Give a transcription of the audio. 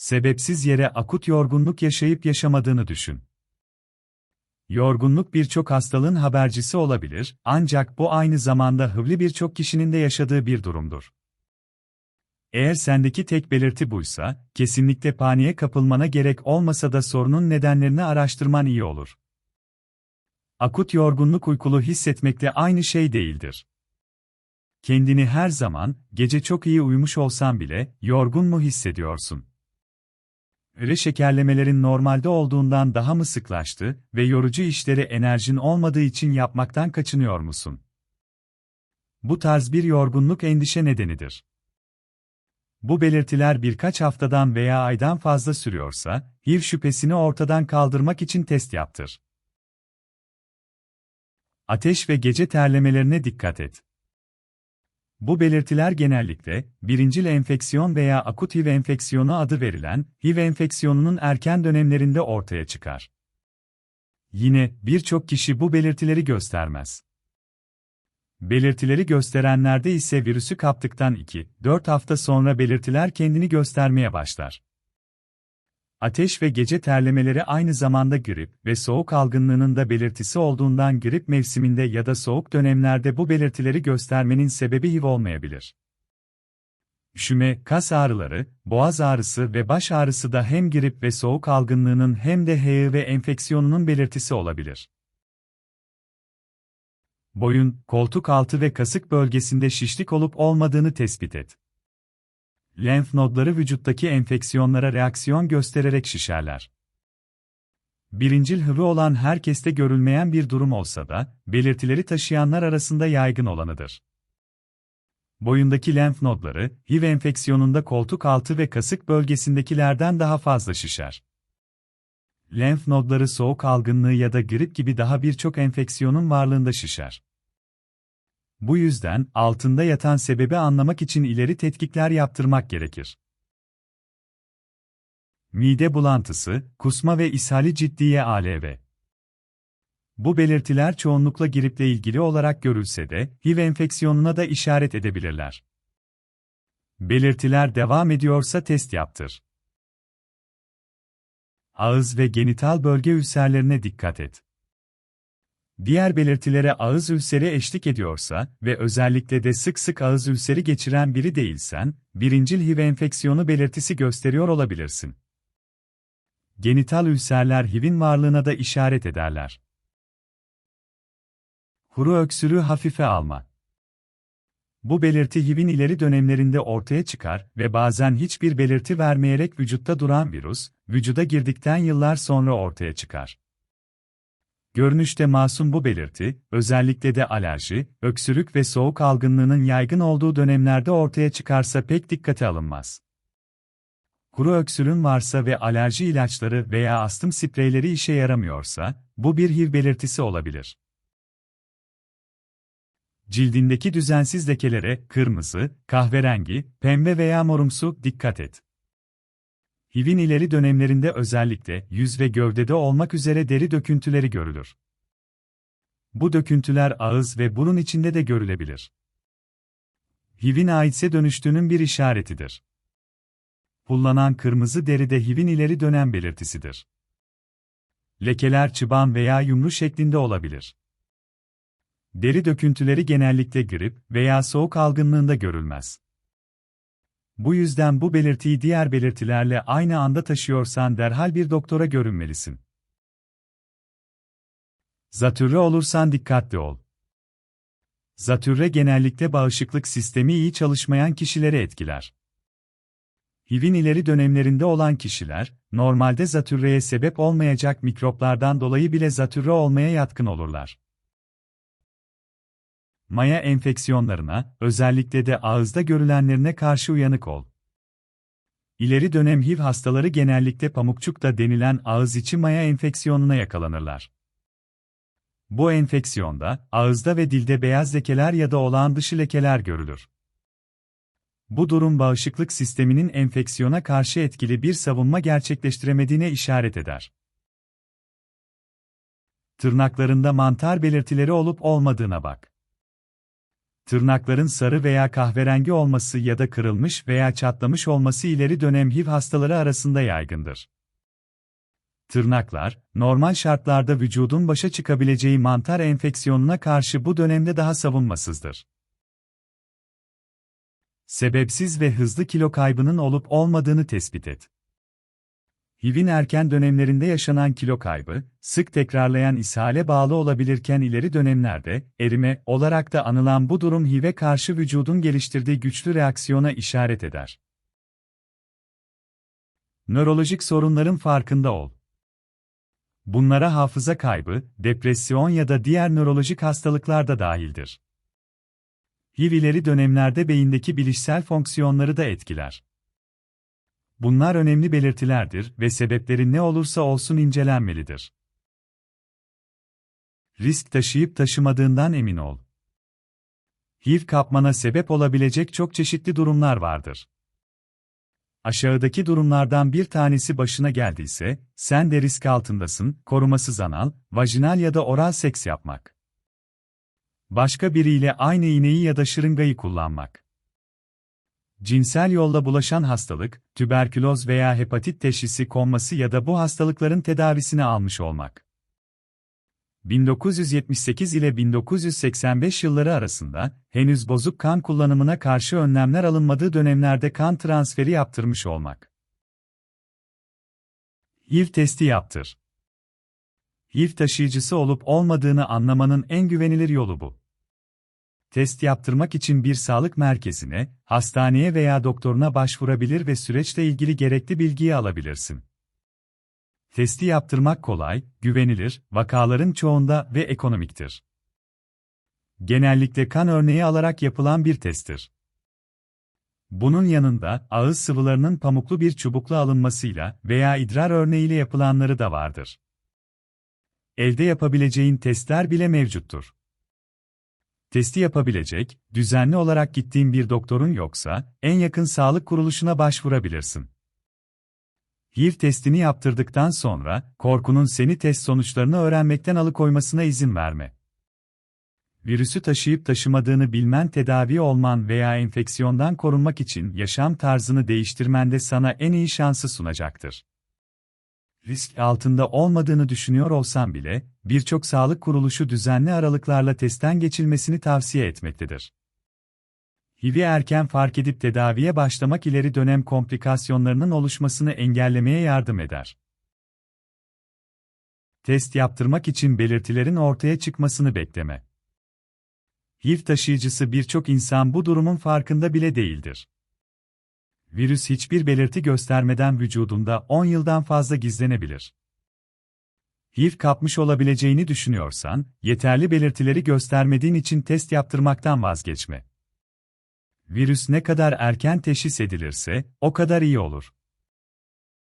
Sebepsiz yere akut yorgunluk yaşayıp yaşamadığını düşün. Yorgunluk birçok hastalığın habercisi olabilir, ancak bu aynı zamanda hıvlı birçok kişinin de yaşadığı bir durumdur. Eğer sendeki tek belirti buysa, kesinlikle paniğe kapılmana gerek olmasa da sorunun nedenlerini araştırman iyi olur. Akut yorgunluk uykulu hissetmekle aynı şey değildir. Kendini her zaman, gece çok iyi uyumuş olsan bile, yorgun mu hissediyorsun? Öyle şekerlemelerin normalde olduğundan daha mı sıklaştı ve yorucu işleri enerjin olmadığı için yapmaktan kaçınıyor musun? Bu tarz bir yorgunluk endişe nedenidir. Bu belirtiler birkaç haftadan veya aydan fazla sürüyorsa, HIV şüphesini ortadan kaldırmak için test yaptır. Ateş ve gece terlemelerine dikkat et. Bu belirtiler genellikle, birincil enfeksiyon veya akut HIV enfeksiyonu adı verilen, HIV enfeksiyonunun erken dönemlerinde ortaya çıkar. Yine, birçok kişi bu belirtileri göstermez. Belirtileri gösterenlerde ise virüsü kaptıktan 2-4 hafta sonra belirtiler kendini göstermeye başlar. Ateş ve gece terlemeleri aynı zamanda grip ve soğuk algınlığının da belirtisi olduğundan grip mevsiminde ya da soğuk dönemlerde bu belirtileri göstermenin sebebi HIV olmayabilir. Üşüme, kas ağrıları, boğaz ağrısı ve baş ağrısı da hem grip ve soğuk algınlığının hem de HIV enfeksiyonunun belirtisi olabilir. Boyun, koltuk altı ve kasık bölgesinde şişlik olup olmadığını tespit et. Lenf nodları vücuttaki enfeksiyonlara reaksiyon göstererek şişerler. Birincil hıvı olan herkeste görülmeyen bir durum olsa da, belirtileri taşıyanlar arasında yaygın olanıdır. Boyundaki lenf nodları, HIV enfeksiyonunda koltuk altı ve kasık bölgesindekilerden daha fazla şişer. Lenf nodları soğuk algınlığı ya da grip gibi daha birçok enfeksiyonun varlığında şişer. Bu yüzden, altında yatan sebebi anlamak için ileri tetkikler yaptırmak gerekir. Mide bulantısı, kusma ve ishali ciddiye ALV. Bu belirtiler çoğunlukla griple ilgili olarak görülse de, HIV enfeksiyonuna da işaret edebilirler. Belirtiler devam ediyorsa test yaptır. Ağız ve genital bölge ülserlerine dikkat et. Diğer belirtilere ağız ülseri eşlik ediyorsa ve özellikle de sık sık ağız ülseri geçiren biri değilsen, birincil HIV enfeksiyonu belirtisi gösteriyor olabilirsin. Genital ülserler HIV'in varlığına da işaret ederler. Kuru öksürüğü hafife alma. Bu belirti HIV'in ileri dönemlerinde ortaya çıkar ve bazen hiçbir belirti vermeyerek vücutta duran virüs, vücuda girdikten yıllar sonra ortaya çıkar. Görünüşte masum bu belirti, özellikle de alerji, öksürük ve soğuk algınlığının yaygın olduğu dönemlerde ortaya çıkarsa pek dikkate alınmaz. Kuru öksürün varsa ve alerji ilaçları veya astım spreyleri işe yaramıyorsa, bu bir HIV belirtisi olabilir. Cildindeki düzensiz lekelere kırmızı, kahverengi, pembe veya morumsu dikkat et. HIV'in ileri dönemlerinde özellikle yüz ve gövdede olmak üzere deri döküntüleri görülür. Bu döküntüler ağız ve burun içinde de görülebilir. HIV'in AIDS'e dönüştüğünün bir işaretidir. Kullanan kırmızı deri de HIV'in ileri dönem belirtisidir. Lekeler çıban veya yumru şeklinde olabilir. Deri döküntüleri genellikle grip veya soğuk algınlığında görülmez. Bu yüzden bu belirtiyi diğer belirtilerle aynı anda taşıyorsan derhal bir doktora görünmelisin. Zatürre olursan dikkatli ol. Zatürre genellikle bağışıklık sistemi iyi çalışmayan kişileri etkiler. HIV'in ileri dönemlerinde olan kişiler, normalde zatürreye sebep olmayacak mikroplardan dolayı bile zatürre olmaya yatkın olurlar. Maya enfeksiyonlarına, özellikle de ağızda görülenlerine karşı uyanık ol. İleri dönem HIV hastaları genellikle pamukçukta denilen ağız içi maya enfeksiyonuna yakalanırlar. Bu enfeksiyonda, ağızda ve dilde beyaz lekeler ya da olağan dışı lekeler görülür. Bu durum bağışıklık sisteminin enfeksiyona karşı etkili bir savunma gerçekleştiremediğine işaret eder. Tırnaklarında mantar belirtileri olup olmadığına bak. Tırnakların sarı veya kahverengi olması ya da kırılmış veya çatlamış olması ileri dönem HIV hastaları arasında yaygındır. Tırnaklar, normal şartlarda vücudun başa çıkabileceği mantar enfeksiyonuna karşı bu dönemde daha savunmasızdır. Sebepsiz ve hızlı kilo kaybının olup olmadığını tespit et. HIV'in erken dönemlerinde yaşanan kilo kaybı, sık tekrarlayan ishale bağlı olabilirken ileri dönemlerde, erime olarak da anılan bu durum HIV'e karşı vücudun geliştirdiği güçlü reaksiyona işaret eder. Nörolojik sorunların farkında ol. Bunlara hafıza kaybı, depresyon ya da diğer nörolojik hastalıklar da dahildir. HIV ileri dönemlerde beyindeki bilişsel fonksiyonları da etkiler. Bunlar önemli belirtilerdir ve sebepleri ne olursa olsun incelenmelidir. Risk taşıyıp taşımadığından emin ol. HIV kapmana sebep olabilecek çok çeşitli durumlar vardır. Aşağıdaki durumlardan bir tanesi başına geldiyse, sen de risk altındasın, korumasız anal, vajinal ya da oral seks yapmak. Başka biriyle aynı iğneyi ya da şırıngayı kullanmak. Cinsel yolla bulaşan hastalık, tüberküloz veya hepatit teşhisi konması ya da bu hastalıkların tedavisini almış olmak. 1978 ile 1985 yılları arasında, henüz bozuk kan kullanımına karşı önlemler alınmadığı dönemlerde kan transferi yaptırmış olmak. HIV testi yaptır. HIV taşıyıcısı olup olmadığını anlamanın en güvenilir yolu bu. Test yaptırmak için bir sağlık merkezine, hastaneye veya doktoruna başvurabilir ve süreçle ilgili gerekli bilgiyi alabilirsin. Testi yaptırmak kolay, güvenilir, vakaların çoğunda ve ekonomiktir. Genellikle kan örneği alarak yapılan bir testtir. Bunun yanında ağız sıvılarının pamuklu bir çubukla alınmasıyla veya idrar örneğiyle yapılanları da vardır. Elde yapabileceğin testler bile mevcuttur. Testi yapabilecek, düzenli olarak gittiğin bir doktorun yoksa, en yakın sağlık kuruluşuna başvurabilirsin. HIV testini yaptırdıktan sonra, korkunun seni test sonuçlarını öğrenmekten alıkoymasına izin verme. Virüsü taşıyıp taşımadığını bilmen tedavi olman veya enfeksiyondan korunmak için yaşam tarzını değiştirmende sana en iyi şansı sunacaktır. Risk altında olmadığını düşünüyor olsam bile, birçok sağlık kuruluşu düzenli aralıklarla testten geçilmesini tavsiye etmektedir. HIV'i erken fark edip tedaviye başlamak ileri dönem komplikasyonlarının oluşmasını engellemeye yardım eder. Test yaptırmak için belirtilerin ortaya çıkmasını bekleme. HIV taşıyıcısı birçok insan bu durumun farkında bile değildir. Virüs hiçbir belirti göstermeden vücudunda 10 yıldan fazla gizlenebilir. HIV kapmış olabileceğini düşünüyorsan, yeterli belirtileri göstermediğin için test yaptırmaktan vazgeçme. Virüs ne kadar erken teşhis edilirse, o kadar iyi olur.